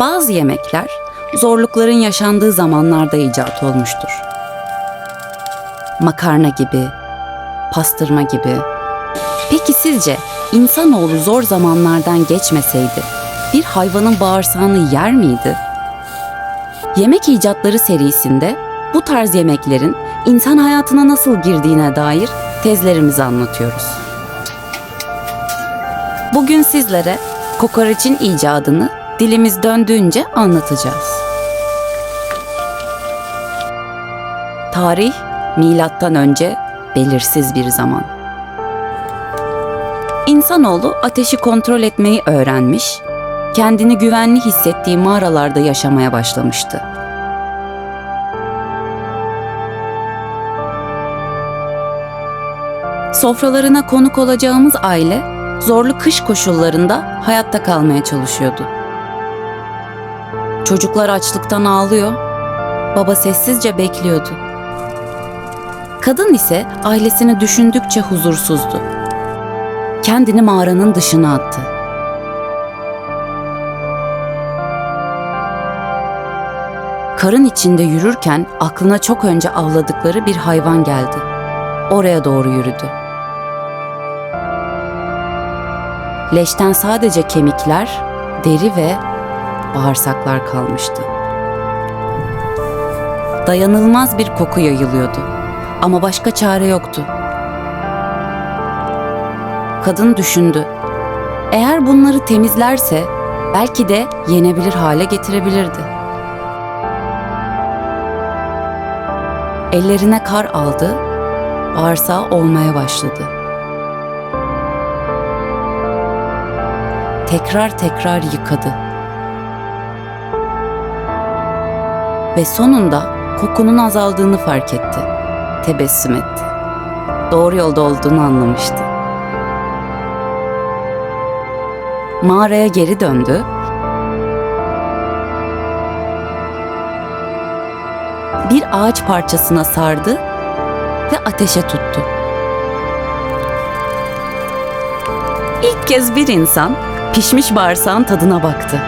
Bazı yemekler zorlukların yaşandığı zamanlarda icat olmuştur. Makarna gibi, pastırma gibi. Peki sizce insanoğlu zor zamanlardan geçmeseydi bir hayvanın bağırsağını yer miydi? Yemek icatları serisinde bu tarz yemeklerin insan hayatına nasıl girdiğine dair tezlerimizi anlatıyoruz. Bugün sizlere kokoreçin icadını dilimiz döndüğünce anlatacağız. Tarih milattan önce belirsiz bir zaman. İnsanoğlu ateşi kontrol etmeyi öğrenmiş, kendini güvenli hissettiği mağaralarda yaşamaya başlamıştı. Sofralarına konuk olacağımız aile zorlu kış koşullarında hayatta kalmaya çalışıyordu. Çocuklar açlıktan ağlıyor, baba sessizce bekliyordu. Kadın ise ailesini düşündükçe huzursuzdu. Kendini mağaranın dışına attı. Karın içinde yürürken aklına çok önce avladıkları bir hayvan geldi. Oraya doğru yürüdü. Leşten sadece kemikler, deri ve bağırsaklar kalmıştı. Dayanılmaz bir koku yayılıyordu ama başka çare yoktu. Kadın düşündü. Eğer bunları temizlerse belki de yenebilir hale getirebilirdi. Ellerine kar aldı, bağırsağı olmaya başladı. Tekrar tekrar yıkadı. Ve sonunda kokunun azaldığını fark etti. Tebessüm etti. Doğru yolda olduğunu anlamıştı. Mağaraya geri döndü. Bir ağaç parçasına sardı ve ateşe tuttu. İlk kez bir insan pişmiş bağırsağın tadına baktı.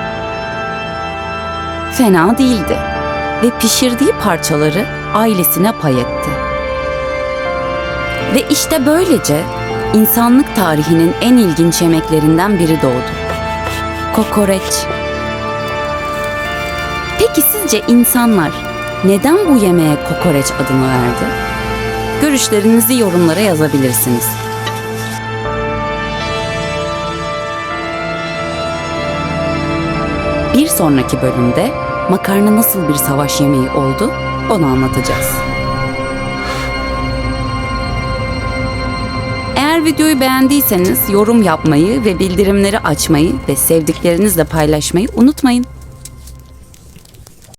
Fena değildi ve pişirdiği parçaları ailesine pay etti. Ve işte böylece insanlık tarihinin en ilginç yemeklerinden biri doğdu. Kokoreç. Peki sizce insanlar neden bu yemeğe kokoreç adını verdi? Görüşlerinizi yorumlara yazabilirsiniz. Bir sonraki bölümde makarna nasıl bir savaş yemeği oldu onu anlatacağız. Eğer videoyu beğendiyseniz yorum yapmayı ve bildirimleri açmayı ve sevdiklerinizle paylaşmayı unutmayın.